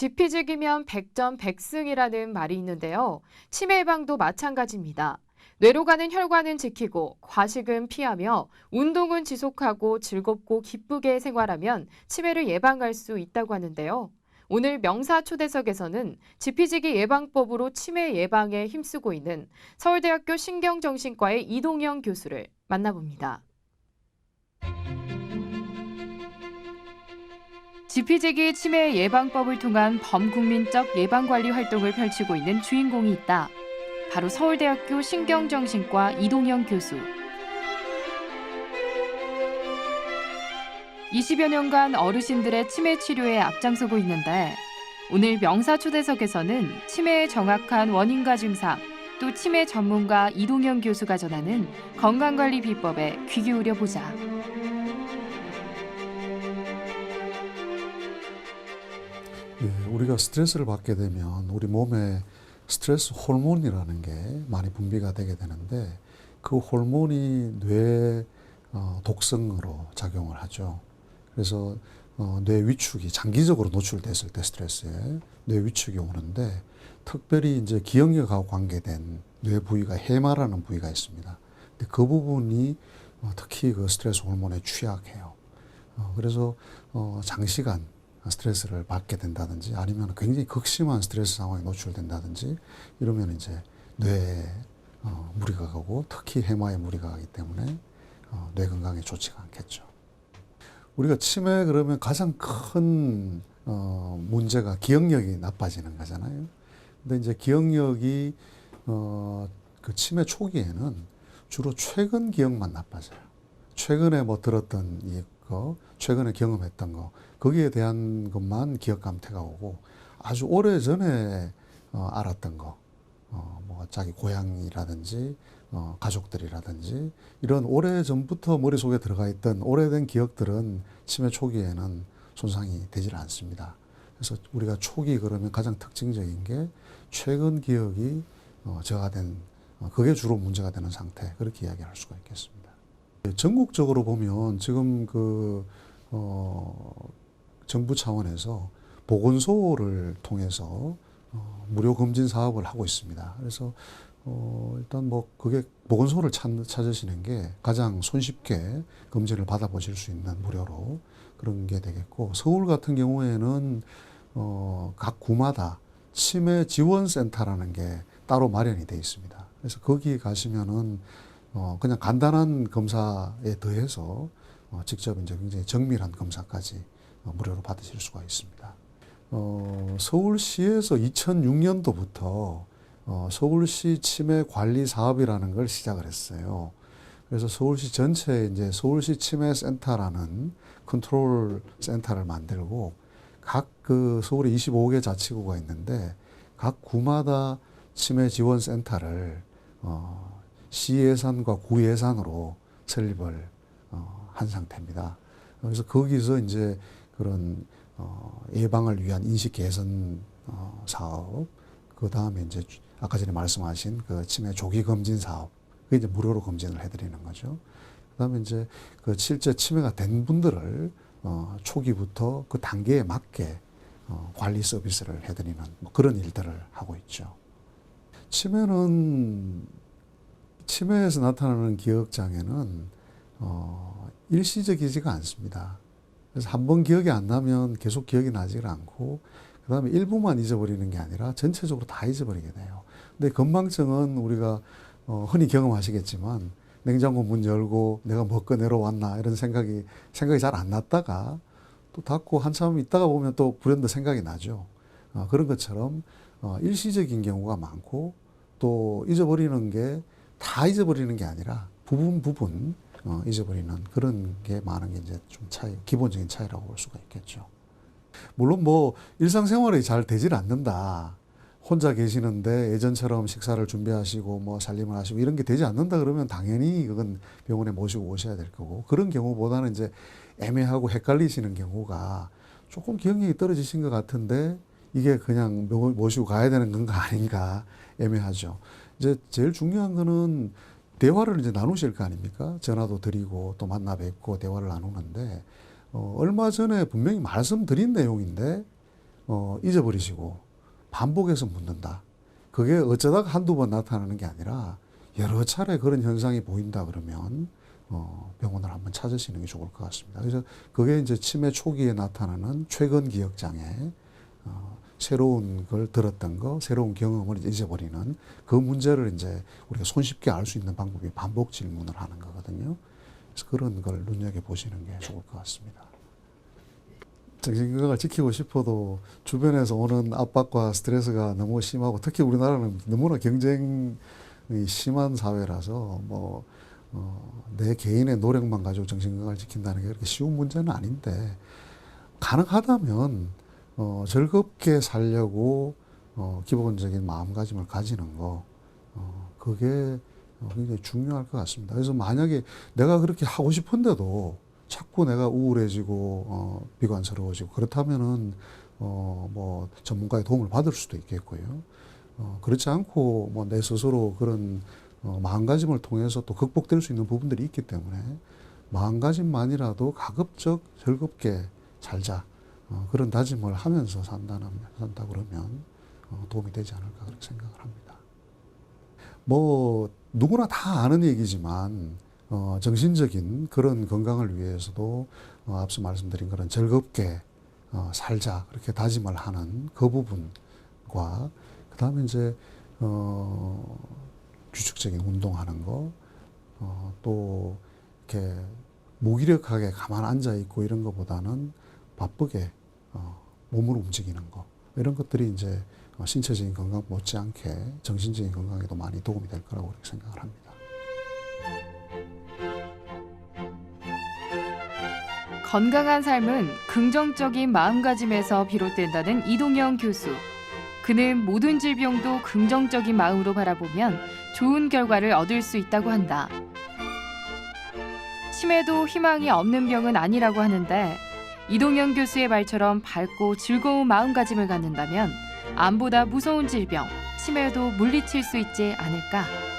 지피지기면 백전백승이라는 말이 있는데요. 치매 예방도 마찬가지입니다. 뇌로 가는 혈관은 지키고 과식은 피하며 운동은 지속하고 즐겁고 기쁘게 생활하면 치매를 예방할 수 있다고 하는데요. 오늘 명사 초대석에서는 지피지기 예방법으로 치매 예방에 힘쓰고 있는 서울대학교 신경정신과의 이동영 교수를 만나봅니다. 지피지기 치매 예방법을 통한 범국민적 예방관리 활동을 펼치고 있는 주인공이 있다. 바로 서울대학교 신경정신과 이동영 교수. 20여 년간 어르신들의 치매 치료에 앞장서고 있는데 오늘 명사 초대석에서는 치매의 정확한 원인과 증상, 또 치매 전문가 이동영 교수가 전하는 건강관리 비법에 귀 기울여 보자. 예, 우리가 스트레스를 받게 되면 우리 몸에 스트레스 호르몬이라는 게 많이 분비가 되게 되는데 그 호르몬이 뇌 어, 독성으로 작용을 하죠. 그래서 어, 뇌 위축이 장기적으로 노출됐을 때 스트레스에 뇌 위축이 오는데 특별히 이제 기억력하고 관계된 뇌 부위가 해마라는 부위가 있습니다. 근데 그 부분이 어, 특히 그 스트레스 호르몬에 취약해요. 어, 그래서 어, 장시간 스트레스를 받게 된다든지 아니면 굉장히 극심한 스트레스 상황에 노출된다든지 이러면 이제 뇌에 어, 무리가 가고 특히 해마에 무리가 가기 때문에 어, 뇌 건강에 좋지가 않겠죠. 우리가 치매 그러면 가장 큰 어, 문제가 기억력이 나빠지는 거잖아요. 근데 이제 기억력이 어, 그 치매 초기에는 주로 최근 기억만 나빠져요. 최근에 뭐 들었던 이 거, 최근에 경험했던 거, 거기에 대한 것만 기억 감퇴가 오고 아주 오래 전에 어, 알았던 거, 어, 뭐 자기 고향이라든지 어, 가족들이라든지 이런 오래 전부터 머릿속에 들어가 있던 오래된 기억들은 치매 초기에는 손상이 되질 않습니다. 그래서 우리가 초기 그러면 가장 특징적인 게 최근 기억이 어, 저하된 어, 그게 주로 문제가 되는 상태 그렇게 이야기할 수가 있겠습니다. 전국적으로 보면 지금 그 어, 정부 차원에서 보건소를 통해서 어, 무료 검진 사업을 하고 있습니다. 그래서 어, 일단 뭐 그게 보건소를 찾, 찾으시는 게 가장 손쉽게 검진을 받아보실 수 있는 무료로 그런 게 되겠고 서울 같은 경우에는 어, 각 구마다 치매 지원 센터라는 게 따로 마련이 돼 있습니다. 그래서 거기 가시면은 어, 그냥 간단한 검사에 더해서 어, 직접 이제 굉장히 정밀한 검사까지 어, 무료로 받으실 수가 있습니다. 어, 서울시에서 2006년도부터 어, 서울시 치매 관리 사업이라는 걸 시작을 했어요. 그래서 서울시 전체에 이제 서울시 치매 센터라는 컨트롤 센터를 만들고 각 그 서울에 25개 자치구가 있는데 각 구마다 치매 지원 센터를 어, 시 예산과 구 예산으로 설립을 어, 한 상태입니다. 그래서 거기서 이제 그런 어, 예방을 위한 인식 개선 어, 사업, 그 다음에 이제 아까 전에 말씀하신 그 치매 조기 검진 사업, 그 이제 무료로 검진을 해드리는 거죠. 그 다음에 이제 그 실제 치매가 된 분들을 어, 초기부터 그 단계에 맞게 어, 관리 서비스를 해드리는 뭐 그런 일들을 하고 있죠. 치매는 치매에서 나타나는 기억 장애는 어, 일시적이지가 않습니다. 그래서 한 번 기억이 안 나면 계속 기억이 나질 않고 그다음에 일부만 잊어버리는 게 아니라 전체적으로 다 잊어버리게 돼요. 근데 건망증은 우리가 어, 흔히 경험하시겠지만 냉장고 문 열고 내가 뭐 꺼내러 왔나 이런 생각이 생각이 잘 안 났다가 또 닫고 한참 있다가 보면 또 불현듯 생각이 나죠. 어, 그런 것처럼 어, 일시적인 경우가 많고 또 잊어버리는 게 다 잊어버리는 게 아니라 부분 부분 어, 잊어버리는 그런 게 많은 게 이제 좀 차이, 기본적인 차이라고 볼 수가 있겠죠. 물론 뭐 일상생활이 잘 되질 않는다. 혼자 계시는데 예전처럼 식사를 준비하시고 뭐 살림을 하시고 이런 게 되지 않는다 그러면 당연히 그건 병원에 모시고 오셔야 될 거고 그런 경우보다는 이제 애매하고 헷갈리시는 경우가 조금 기억력이 떨어지신 것 같은데 이게 그냥 모시고 가야 되는 건가 아닌가 애매하죠. 이제 제일 중요한 거는 대화를 이제 나누실 거 아닙니까? 전화도 드리고 또 만나 뵙고 대화를 나누는데 어, 얼마 전에 분명히 말씀드린 내용인데 어, 잊어버리시고 반복해서 묻는다. 그게 어쩌다가 한두 번 나타나는 게 아니라 여러 차례 그런 현상이 보인다 그러면 어, 병원을 한번 찾으시는 게 좋을 것 같습니다. 그래서 그게 이제 치매 초기에 나타나는 최근 기억 장애, 어, 새로운 걸 들었던 거, 새로운 경험을 잊어버리는 그 문제를 이제 우리가 손쉽게 알 수 있는 방법이 반복 질문을 하는 거거든요. 그래서 그런 걸 눈여겨 보시는 게 좋을 것 같습니다. 정신건강을 지키고 싶어도 주변에서 오는 압박과 스트레스가 너무 심하고 특히 우리나라는 너무나 경쟁이 심한 사회라서 뭐, 어, 내 개인의 노력만 가지고 정신건강을 지킨다는 게 그렇게 쉬운 문제는 아닌데 가능하다면 어, 즐겁게 살려고 어, 기본적인 마음가짐을 가지는 거 어, 그게 어, 굉장히 중요할 것 같습니다. 그래서 만약에 내가 그렇게 하고 싶은데도 자꾸 내가 우울해지고 어, 비관스러워지고 그렇다면은 어, 뭐 전문가의 도움을 받을 수도 있겠고요. 어, 그렇지 않고 뭐 내 스스로 그런 어, 마음가짐을 통해서 또 극복될 수 있는 부분들이 있기 때문에 마음가짐만이라도 가급적 즐겁게 살자 어, 그런 다짐을 하면서 산다는 산다 그러면 어, 도움이 되지 않을까 그렇게 생각을 합니다. 뭐 누구나 다 아는 얘기지만 어, 정신적인 그런 건강을 위해서도 어, 앞서 말씀드린 그런 즐겁게 어, 살자 그렇게 다짐을 하는 그 부분과 그 다음에 이제 어, 규칙적인 운동하는 거, 어, 또 이렇게 무기력하게 가만 앉아 있고 이런 것보다는 바쁘게 어, 몸을 움직이는 거 이런 것들이 이제 어, 신체적인 건강 못지않게 정신적인 건강에도 많이 도움이 될 거라고 그렇게 생각을 합니다. 건강한 삶은 긍정적인 마음가짐에서 비롯된다는 이동영 교수. 그는 모든 질병도 긍정적인 마음으로 바라보면 좋은 결과를 얻을 수 있다고 한다. 치매도 희망이 없는 병은 아니라고 하는데 이동영 교수의 말처럼 밝고 즐거운 마음가짐을 갖는다면 암보다 무서운 질병, 치매도 물리칠 수 있지 않을까?